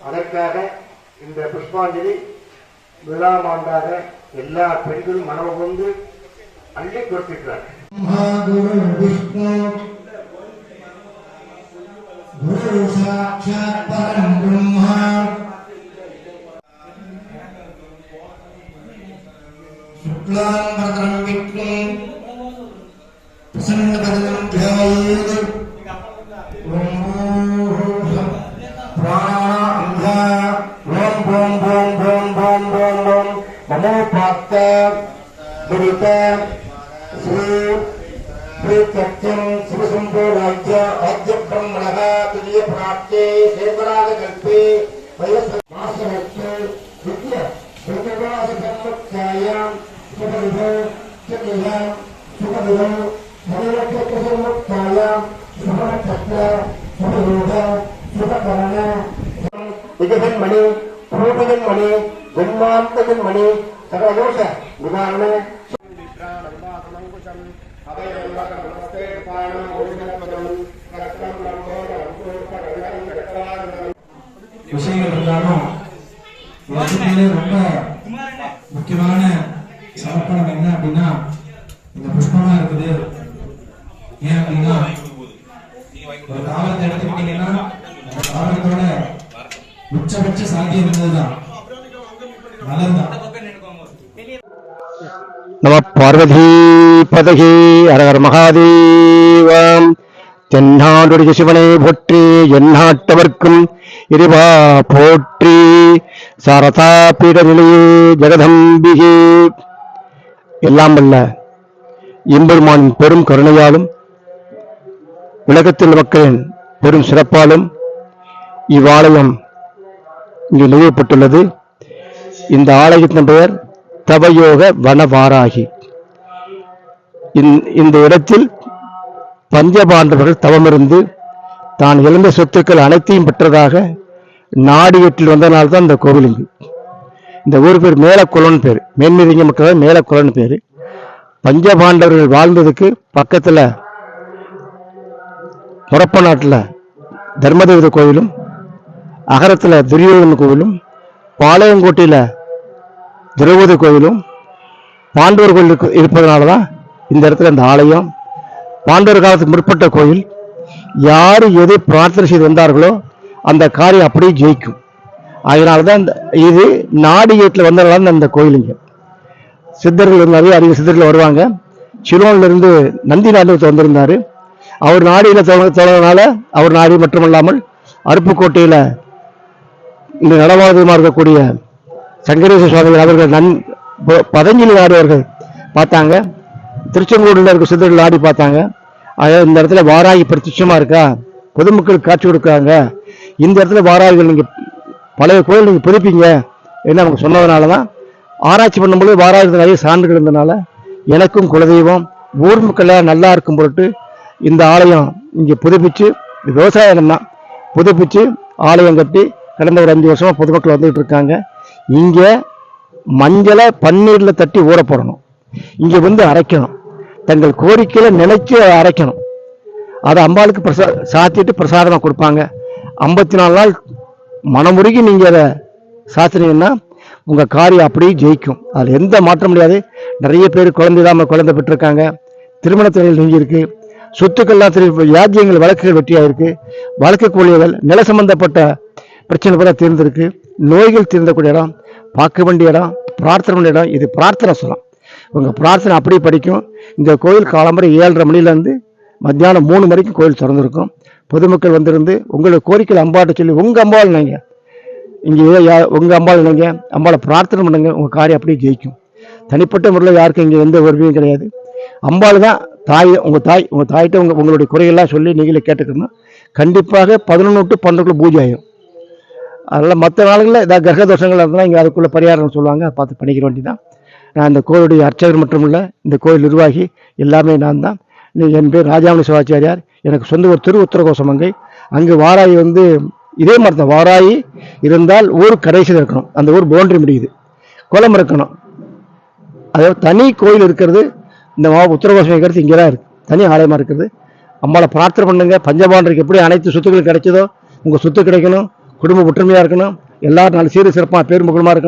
அதற்காக இந்த புஷ்பாஞ்சலி விழாமாண்டாக எல்லா பெண்களும் மனமுகந்து அள்ளி கொடுத்திருக்கிறார்கள் गुरु विष्णु गुरु साक्षात् परं ब्रह्मा शुक्लाम्बरधरं विष्णु राज्य राज्य ब्रह्मण तुल्य प्राप्ते शेतराग कल्पे वयस விஜயன் மணி பூமியின் மணி ஜென்மாந்தகன் மணி சகல தோஷ நிவாரண விஷயங்கள் இருந்தாலும் ரொம்ப முக்கியமான சமர்ப்பணம் என்ன அப்படின்னா இந்த புஷ்பமா இருக்குது ஏன் ஒரு தாவரத்தை எடுத்துக்கிட்டீங்கன்னா தாவரத்தோட உச்சபட்ச சாத்தியம் இருந்ததுதான். மலர்தான். நம பார்வதி பதகி அரகர் மகாதேவம். தென்னாடுடைய சிவனை போற்றி எந்நாட்டவர்க்கும் இறைவா போற்றி. சரதா பீடநிலையே ஜெகதம்பிகே. எல்லாம் அல்ல எம்பெருமானின் பெரும் கருணையாலும் உலகத்தில் மக்களின் பெரும் சிறப்பாலும் இவ்வாலயம் இங்கு நிறுவப்பட்டுள்ளது. இந்த ஆலயத்தின் பெயர் தவயோக வனவாராகி. இந்த- இந்த இடத்தில் பஞ்சபாண்டவர்கள் தவமிருந்து தான் இழந்த சொத்துக்கள் அனைத்தையும் பெற்றதாக நாடியற்றில் வந்தனால்தான் இந்த கோவில் இங்கு. இந்த ஊர் பேர் மேலக்குளம்னு பேர். மேன்மீதிங்க மக்கள் மேலக்குளம்னு பேர். பஞ்சபாண்டவர்கள் வாழ்ந்ததுக்கு பக்கத்தில் முறப்ப நாட்டில் தர்மதேவத கோவிலும் அகரத்தில் துரியோதன கோவிலும் பாளையங்கோட்டையில் திரௌபதி கோவிலும் பாண்டவர் கோயில் இருக்கு- இருப்பதனால தான் இந்த இடத்துல இந்த ஆலயம். பாண்டவர் காலத்துக்கு முற்பட்ட கோயில். யார் எது பிரார்த்தனை செய்து வந்தார்களோ அந்த காரியம் அப்படியே ஜெயிக்கும். அதனால தான் இந்த இது நாடியேட்டில் வந்ததுனால தான் இந்த கோயில் இங்கே. சித்தர்கள் வந்து நிறைய அறிவு சித்தர்கள் வருவாங்க. சிலோன்லேருந்து நந்தி நாடகத்தை வந்திருந்தாரு. அவர் நாடியில் தொடர்றதுனால அவர் நாடி மட்டுமல்லாமல் அருப்புக்கோட்டையில் இந்த நடவாதமாக இருக்கக்கூடிய சங்கரேஸ்வர சுவாமிகள் அவர்கள் நன் பதஞ்சலி நாடுவர்கள் பார்த்தாங்க. திருச்செங்கோடில் இருக்க சித்தர்கள் ஆடி பார்த்தாங்க. அதாவது இந்த இடத்துல வாராகி பிரத்யட்சமாக இருக்கா? பொதுமக்களுக்கு காட்சி கொடுக்குறாங்க. இந்த இடத்துல வாராகிகள் நீங்கள் பழைய கோயில் நீங்கள் புதுப்பீங்க என்ன அவங்க சொன்னதுனால தான் ஆராய்ச்சி பண்ணும்போது வாராகிகள் நிறைய சான்றுகள் இருந்தனால எனக்கும் குலதெய்வம் ஊர் மக்கள் நல்லா இருக்கும் பொருட்டு இந்த ஆலயம் இங்கே புதுப்பிச்சு விவசாயம் தான் புதுப்பிச்சு ஆலயம் கட்டி கடந்த ஒரு அஞ்சு வருஷமாக பொதுமக்கள் வந்துகிட்டு இருக்காங்க. இங்கே மஞ்சளை பன்னீரில் தட்டி ஊற போடணும். இங்கே வந்து அரைக்கணும். தங்கள் கோரிக்கையில் நினைச்சு அரைக்கணும். அதை அம்பாளுக்கு பிரசா சாத்திட்டு பிரசாதமாக கொடுப்பாங்க. ஐம்பத்தி நாலு நாள் மனமுருகி நீங்கள் அதை சாத்தினீங்கன்னா உங்கள் காரியம் அப்படியே ஜெயிக்கும். அதில் எந்த மாற்றம் முடியாது. நிறைய பேர் குழந்தை இல்லாமல் குழந்தை பெற்றிருக்காங்க. திருமண தொழில் சொத்துக்கள்லாம் திரு யாத்தியங்கள் வழக்குகள் வெற்றியாயிருக்கு வழக்கு கூலியர்கள் நில சம்பந்தப்பட்ட பிரச்சனை பூரா தீர்ந்திருக்கு. நோய்கள் தீர்ந்தக்கூடிய இடம் பார்க்க வேண்டிய இடம் பிரார்த்தனை வேண்டிய இடம் இது பிரார்த்தனை சொல்லலாம். உங்கள் பிரார்த்தனை அப்படியே படிக்கும். இந்த கோயில் காலம்பரை ஏழரை மணிலேருந்து மத்தியானம் மூணு மணிக்கு கோயில் திறந்திருக்கும். பொதுமக்கள் வந்திருந்து உங்களுக்கு கோரிக்கையில் அம்பாட்ட சொல்லி உங்கள் அம்பாள் நீங்கள் இங்கே உங்கள் யா- அம்பாள் இல்லைங்க அம்பாளை பிரார்த்தனை பண்ணுங்க. உங்கள் காரியம் அப்படியே ஜெயிக்கும். தனிப்பட்ட முறையில் யாருக்கும் இங்கே எந்த உரிமையும் கிடையாது. அம்பாள் தான் தாய் உங்கள் தாய் உங்கள் தாய்கிட்ட உங்கள் உங்களுடைய குறையெல்லாம் சொல்லி நீங்களே கேட்டுக்கணும். கண்டிப்பாக பதினொன்று டு பன்னெண்டுக்குள்ள பூஜை ஆகும் அதனால் மற்ற நாளுகளில் ஏதாவது கிரக தோஷங்கள் இருந்தால் இங்கே அதுக்குள்ளே பரிகாரம் சொல்லுவாங்க. பார்த்து பண்ணிக்கிற வேண்டியதான் நான் இந்த கோயிலுடைய அர்ச்சகர் மட்டும் இல்லை இந்த கோயில் நிர்வாகி எல்லாமே நான் தான். என் பேர் ராஜாமணி சிவாச்சாரியார். எனக்கு சொந்த ஒரு திரு உத்தரகோசமங்கை அங்கே அங்கே வாராயி வந்து இதே மாதிரி தான் வாராயி இருந்தால் ஊர் கடைசியில் இருக்கணும். அந்த ஊர் பவுண்டரி முடியுது. குளம் இருக்கணும். அதாவது தனி கோயில் இருக்கிறது இந்த மாவு உத்தரகோசம் கருத்து இங்கே தான் இருக்குது தனி ஆலயமாக இருக்குது. அம்மாவை பிரார்த்தனை பண்ணுங்க. பஞ்சபாண்டருக்கு எப்படி அனைத்து சொத்துக்கள் கிடைச்சதோ உங்கள் சொத்து கிடைக்கணும். குடும்ப ஒற்றுமையாக இருக்கணும். எல்லாரும் நல்ல சீர சிறப்பாக பேர் முகமாக இருக்கணும்.